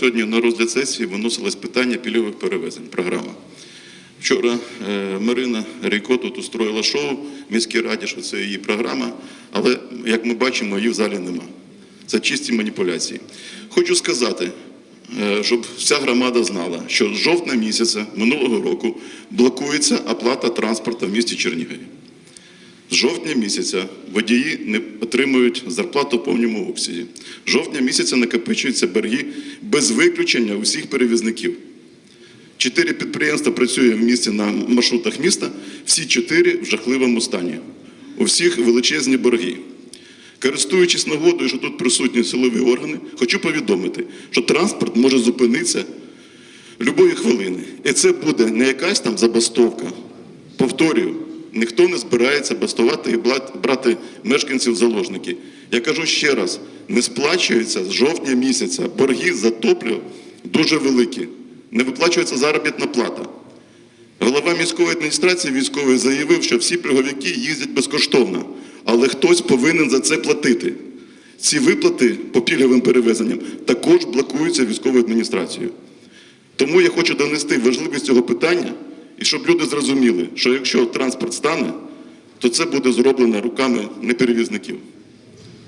сьогодні на розгляд сесії виносилось питання пільгових перевезень. Програма. Вчора е, Марина Рейко тут устроїла шоу в міській раді, що це її програма, але як ми бачимо, її в залі нема. Це чисті маніпуляції. Хочу сказати, е, щоб вся громада знала, що з жовтня місяця минулого року блокується оплата транспорту в місті Чернігові. З жовтня місяця водії не отримують зарплату в повному обсязі. З жовтня місяця накопичуються борги без виключення усіх перевізників. Чотири підприємства працює в місті на маршрутах міста, всі чотири в жахливому стані. У всіх величезні борги. Користуючись нагодою, що тут присутні силові органи, хочу повідомити, що транспорт може зупинитися любої хвилини. І це буде не якась там забастовка. Повторюю, ніхто не збирається бастувати і брати мешканців заложники. Я кажу ще раз: не сплачується з жовтня місяця. Борги за топливо дуже великі. Не виплачується заробітна плата. Голова міської адміністрації військової заявив, що всі пільговики їздять безкоштовно, але хтось повинен за це платити. Ці виплати по пільговим перевезенням також блокуються військовою адміністрацією. Тому я хочу донести важливість цього питання, і щоб люди зрозуміли, що якщо транспорт стане, то це буде зроблено руками неперевізників.